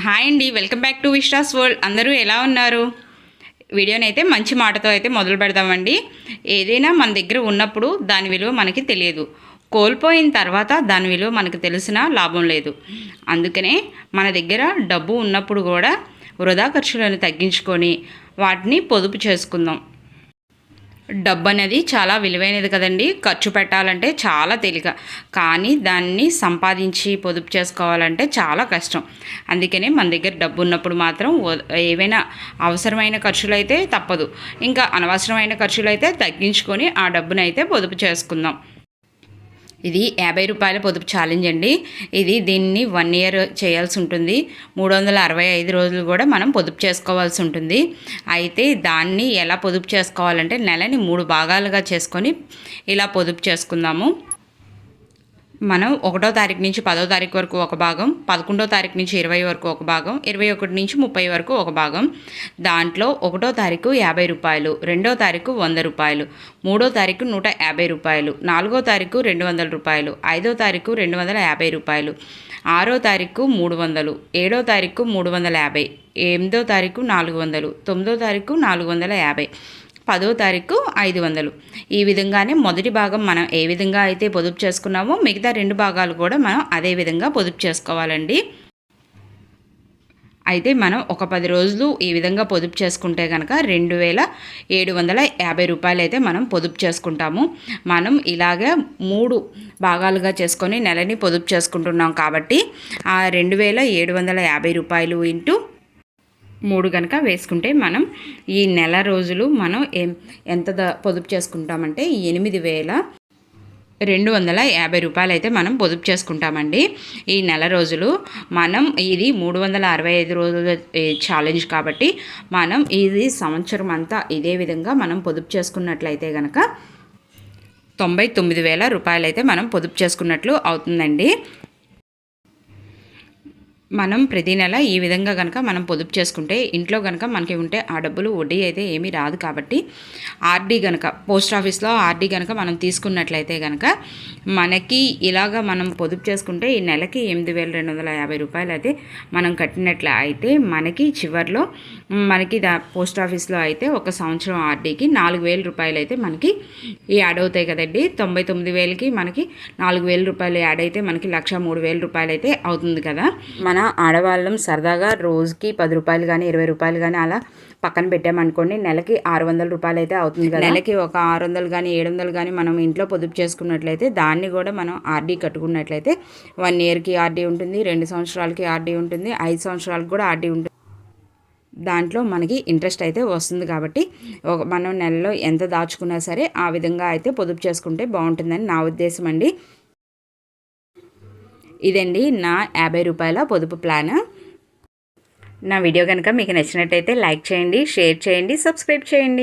Hi అండి welcome back to Vishwas world. అందరూ ఎలా ఉన్నారు? వీడియోని అయితే మంచి మాటతో అయితే మొదలు పెడదామండి. ఏదైనా మన దగ్గర ఉన్నప్పుడు దాని విలువ మనకి తెలియదు. కోల్పోయిన తర్వాత దాని విలువ మనకు తెలిసిన లాభం లేదు. అందుకనే మన దగ్గర డబ్బు ఉన్నప్పుడు కూడా వృధా ఖర్చులను తగ్గించుకొని వాటిని పొదుపు చేసుకుందాం. డబ్బు అనేది చాలా విలువైనది కదండి. ఖర్చు పెట్టాలంటే చాలా తేలిక. కానీ దాన్ని సంపాదించి పొదుపు చేసుకోవాలంటే చాలా కష్టం. అందుకనే మన దగ్గర డబ్బు ఉన్నప్పుడు మాత్రం ఏవైనా అవసరమైన ఖర్చులు అయితే తప్పదు. ఇంకా అనవసరమైన ఖర్చులు అయితే తగ్గించుకొని ఆ డబ్బునైతే పొదుపు చేసుకుందాం. ఇది యాభై రూపాయల పొదుపు ఛాలెంజ్ అండి. ఇది దీన్ని వన్ ఇయర్ చేయాల్సి ఉంటుంది. మూడు వందల అరవై ఐదు రోజులు కూడా మనం పొదుపు చేసుకోవాల్సి ఉంటుంది. అయితే దాన్ని ఎలా పొదుపు చేసుకోవాలంటే నెలని మూడు భాగాలుగా చేసుకొని ఇలా పొదుపు చేసుకుందాము. మనం ఒకటో తారీఖు నుంచి పదో తారీఖు వరకు ఒక భాగం పదకొండో తారీఖు నుంచి ఇరవై వరకు ఒక భాగం ఇరవై ఒకటి నుంచి ముప్పై వరకు ఒక భాగం. దాంట్లో ఒకటో తారీఖు యాభై రూపాయలు రెండో తారీఖు వంద రూపాయలు మూడో తారీఖు నూట యాభై రూపాయలు నాలుగో తారీఖు రెండు వందల రూపాయలు ఐదో తారీఖు రెండు వందల యాభై రూపాయలు ఆరో తారీఖు మూడు వందలు ఏడో తారీఖు మూడు వందల యాభై ఎనిమిదో తారీఖు నాలుగు వందలు తొమ్మిదో తారీఖు నాలుగు వందల యాభై పదో తారీఖు ఐదు వందలు. ఈ విధంగానే మొదటి భాగం మనం ఏ విధంగా అయితే పొదుపు చేసుకున్నామో మిగతా రెండు భాగాలు కూడా మనం అదే విధంగా పొదుపు చేసుకోవాలండి. అయితే మనం ఒక పది రోజులు ఈ విధంగా పొదుపు చేసుకుంటే కనుక రెండు వేల ఏడు వందల యాభై రూపాయలు అయితే మనం పొదుపు చేసుకుంటాము. మనం ఇలాగే మూడు భాగాలుగా చేసుకొని నెలని పొదుపు చేసుకుంటున్నాం కాబట్టి ఆ రెండు వేల ఏడు వందల యాభై రూపాయలు ఇంటూ మూడు కనుక వేసుకుంటే మనం ఈ నెల రోజులు మనం ఎంత పొదుపు చేసుకుంటామంటే ఎనిమిది వేల రెండు వందల యాభై రూపాయలు అయితే మనం పొదుపు చేసుకుంటామండి. ఈ నెల రోజులు మనం ఇది మూడు వందల అరవై ఐదు రోజుల ఛాలెంజ్ కాబట్టి మనం ఇది సంవత్సరం అంతా ఇదే విధంగా మనం పొదుపు చేసుకున్నట్లయితే కనుక తొంభై తొమ్మిది వేల రూపాయలు అయితే మనం పొదుపు చేసుకున్నట్లు అవుతుందండి. మనం ప్రతి నెల ఈ విధంగా కనుక మనం పొదుపు చేసుకుంటే ఇంట్లో కనుక మనకి ఉంటే ఆ డబ్బులు వడ్డీ అయితే ఏమీ రాదు కాబట్టి ఆర్డీ కనుక పోస్ట్ ఆఫీస్లో ఆర్డీ కనుక మనం తీసుకున్నట్లయితే కనుక మనకి ఇలాగ మనం పొదుపు చేసుకుంటే ఈ నెలకి ఎనిమిది వేల రెండు వందల యాభై రూపాయలు అయితే మనం కట్టినట్లు అయితే మనకి చివరిలో మనకి దా పోస్ట్ ఆఫీస్లో అయితే ఒక సంవత్సరం ఆర్డీకి నాలుగు వేల రూపాయలు అయితే మనకి ఈ యాడ్ అవుతాయి కదండి. తొంభై తొమ్మిది వేలకి మనకి నాలుగు వేల రూపాయలు యాడ్ అయితే మనకి లక్ష మూడు వేల రూపాయలు అయితే అవుతుంది కదా. మన ఆడవాళ్ళం సరదాగా రోజుకి పది రూపాయలు కానీ ఇరవై రూపాయలు కానీ అలా పక్కన పెట్టామనుకోండి నెలకి ఆరు వందల రూపాయలు అయితే అవుతుంది కదా. నెలకి ఒక ఆరు వందలు కానీ ఏడు వందలు కానీ మనం ఇంట్లో పొదుపు చేసుకున్నట్లయితే దాన్ని కూడా మనం ఆర్డీ కట్టుకున్నట్లయితే వన్ ఇయర్కి ఆర్డీ ఉంటుంది రెండు సంవత్సరాలకి ఆర్డీ ఉంటుంది ఐదు సంవత్సరాలకు కూడా ఆర్డీ ఉంటుంది దాంట్లో మనకి ఇంట్రెస్ట్ అయితే వస్తుంది కాబట్టి ఒక మనం నెలలో ఎంత దాచుకున్నా సరే ఆ విధంగా అయితే పొదుపు చేసుకుంటే బాగుంటుందని నా ఉద్దేశం అండి. ఇదండి నా యాభై రూపాయల పొదుపు ప్లాన్. నా వీడియో కనుక మీకు నచ్చినట్టయితే లైక్ చేయండి షేర్ చేయండి సబ్స్క్రైబ్ చేయండి.